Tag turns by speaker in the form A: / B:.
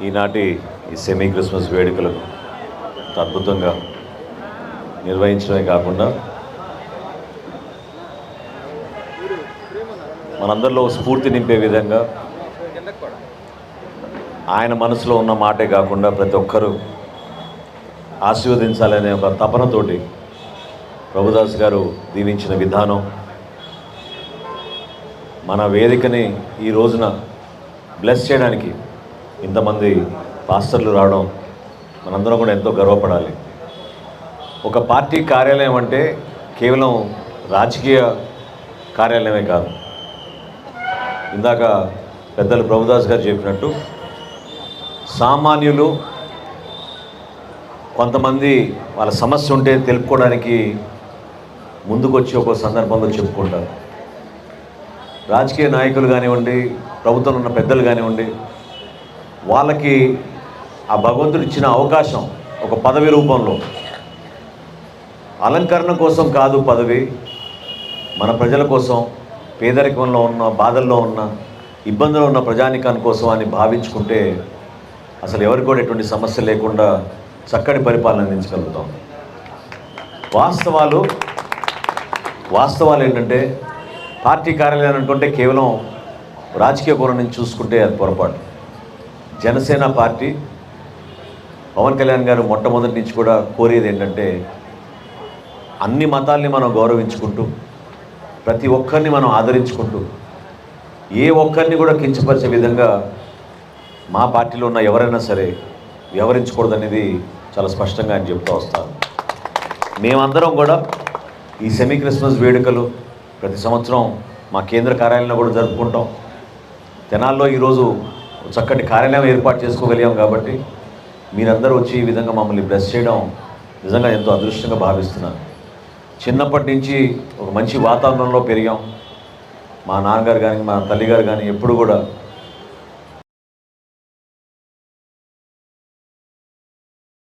A: ఈనాటి ఈ semi Christmas వేడుకలను అద్భుతంగా నిర్వహించడమే కాకుండా మనందరిలో స్ఫూర్తి నింపే విధంగా ఆయన మనసులో ఉన్న మాటే కాకుండా ప్రతి ఒక్కరూ ఆశీర్వదించాలనే ఒక తపనతోటి ప్రభుదాస్ గారు దీవించిన విధానం మన వేదికని ఈ రోజున బ్లెస్ చేయడానికి ఇంతమంది పాస్టర్లు రావడం మనందరం కూడా ఎంతో గర్వపడాలి. ఒక పార్టీ కార్యాలయం అంటే కేవలం రాజకీయ కార్యాలయమే కాదు. ఇందాక పెద్దలు ప్రభుదాస్ గారు చెప్పినట్టు సామాన్యులు కొంతమంది వాళ్ళ సమస్య ఉంటే తెలుపుకోవడానికి ముందుకొచ్చి ఒక సందర్భంలో చెప్పుకుంటారు. రాజకీయ నాయకులు కానివ్వండి ప్రభుత్వంలో ఉన్న పెద్దలు కానివ్వండి వాళ్ళకి ఆ భగవంతుడు ఇచ్చిన అవకాశం ఒక పదవి రూపంలో. అలంకరణ కోసం కాదు పదవి మన ప్రజల కోసం పేదరికంలో ఉన్న బాధల్లో ఉన్న ఇబ్బందులు ఉన్న ప్రజానికాని కోసం అని భావించుకుంటే అసలు ఎవరికి కూడా ఎటువంటి సమస్య లేకుండా చక్కటి పరిపాలన అందించగలుగుతాం. వాస్తవాలు వాస్తవాలు ఏంటంటే పార్టీ కార్యాలయం అనుకుంటే కేవలం రాజకీయ కోణం నుంచి చూసుకుంటే అది పొరపాటు. జనసేన పార్టీ పవన్ కళ్యాణ్ గారు మొట్టమొదటి నుంచి కూడా కోరేది ఏంటంటే అన్ని మతాల్ని మనం గౌరవించుకుంటూ ప్రతి ఒక్కరిని మనం ఆదరించుకుంటూ ఏ ఒక్కరిని కూడా కించపరిచే విధంగా మా పార్టీలో ఉన్న ఎవరైనా సరే వ్యవహరించకూడదనేది చాలా స్పష్టంగా ఆయన చెప్తూ వస్తాను మేమందరం కూడా ఈ సెమీ క్రిస్మస్ వేడుకలు ప్రతి సంవత్సరం మా కేంద్ర కార్యాలయంలో కూడా జరుపుకుంటాం. తెనాల్లో ఈరోజు చక్కటి కార్యాలయం ఏర్పాటు చేసుకోగలిగాం కాబట్టి మీరందరూ వచ్చి ఈ విధంగా మమ్మల్ని బ్లెస్ చేయడం నిజంగా ఎంతో అదృష్టంగా భావిస్తున్నాను. చిన్నప్పటి నుంచి ఒక మంచి వాతావరణంలో పెరిగాం. మా నాన్నగారు కానీ మా తల్లిగారు కానీ ఎప్పుడు కూడా